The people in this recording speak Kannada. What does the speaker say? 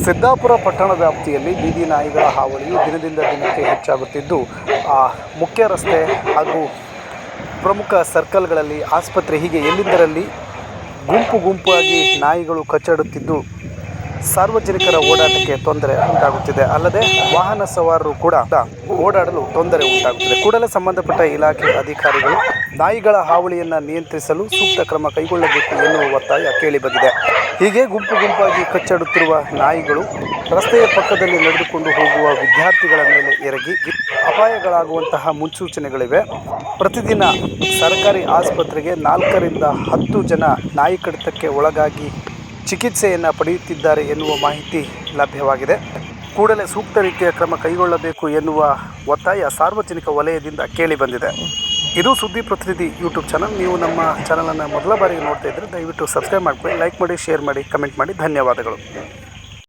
ಸಿದ್ದಾಪುರ ಪಟ್ಟಣ ವ್ಯಾಪ್ತಿಯಲ್ಲಿ ಬೀದಿ ನಾಯಿಗಳ ಹಾವಳಿಯು ದಿನದಿಂದ ದಿನಕ್ಕೆ ಹೆಚ್ಚಾಗುತ್ತಿದ್ದು ಆ, ಮುಖ್ಯ ರಸ್ತೆ ಹಾಗೂ ಪ್ರಮುಖ ಸರ್ಕಲ್ಗಳಲ್ಲಿ ಆಸ್ಪತ್ರೆ ಹೀಗೆ ಎಲ್ಲಿಂದರಲ್ಲಿ ಗುಂಪು ಗುಂಪಾಗಿ ನಾಯಿಗಳು ಕಚ್ಚಾಡುತ್ತಿದ್ದು ಸಾರ್ವಜನಿಕರ ಓಡಾಟಕ್ಕೆ ತೊಂದರೆ ಉಂಟಾಗುತ್ತಿದೆ. ಅಲ್ಲದೆ ವಾಹನ ಸವಾರರು ಕೂಡ ಓಡಾಡಲು ತೊಂದರೆ ಉಂಟಾಗುತ್ತಿದೆ. ಕೂಡಲೇ ಸಂಬಂಧಪಟ್ಟ ಇಲಾಖೆ ಅಧಿಕಾರಿಗಳು ನಾಯಿಗಳ ಹಾವಳಿಯನ್ನು ನಿಯಂತ್ರಿಸಲು ಸೂಕ್ತ ಕ್ರಮ ಕೈಗೊಳ್ಳಬೇಕು ಎನ್ನುವ ಒತ್ತಾಯ ಕೇಳಿಬಂದಿದೆ. ಹೀಗೆ ಗುಂಪು ಗುಂಪಾಗಿ ಕಚ್ಚಾಡುತ್ತಿರುವ ನಾಯಿಗಳು ರಸ್ತೆಯ ಪಕ್ಕದಲ್ಲಿ ನಡೆದುಕೊಂಡು ಹೋಗುವ ವಿದ್ಯಾರ್ಥಿಗಳ ಮೇಲೆ ಎರಗಿ ಅಪಾಯಗಳಾಗುವಂತಹ ಮುನ್ಸೂಚನೆಗಳಿವೆ. ಪ್ರತಿದಿನ ಸರ್ಕಾರಿ ಆಸ್ಪತ್ರೆಗೆ ನಾಲ್ಕರಿಂದ ಹತ್ತು ಜನ ನಾಯಿ ಕಡಿತಕ್ಕೆ ಒಳಗಾಗಿ ಚಿಕಿತ್ಸೆಯನ್ನು ಪಡೆಯುತ್ತಿದ್ದಾರೆ ಎನ್ನುವ ಮಾಹಿತಿ ಲಭ್ಯವಾಗಿದೆ. ಕೂಡಲೇ ಸೂಕ್ತ ರೀತಿಯ ಕ್ರಮ ಕೈಗೊಳ್ಳಬೇಕು ಎನ್ನುವ ಒತ್ತಾಯ ಸಾರ್ವಜನಿಕ ವಲಯದಿಂದ ಕೇಳಿಬಂದಿದೆ ಇದು ಸುದ್ದಿ ಪ್ರತಿನಿಧಿ ಯೂಟ್ಯೂಬ್ ಚಾನಲ್. ನೀವು ನಮ್ಮ ಚಾನಲನ್ನು ಮೊದಲ ಬಾರಿಗೆ ನೋಡ್ತಾ ಇದ್ದರೆ ದಯವಿಟ್ಟು ಸಬ್ಸ್ಕ್ರೈಬ್ ಮಾಡಿಕೊಳ್ಳಿ, ಲೈಕ್ ಮಾಡಿ, ಶೇರ್ ಮಾಡಿ, ಕಮೆಂಟ್ ಮಾಡಿ. ಧನ್ಯವಾದಗಳು.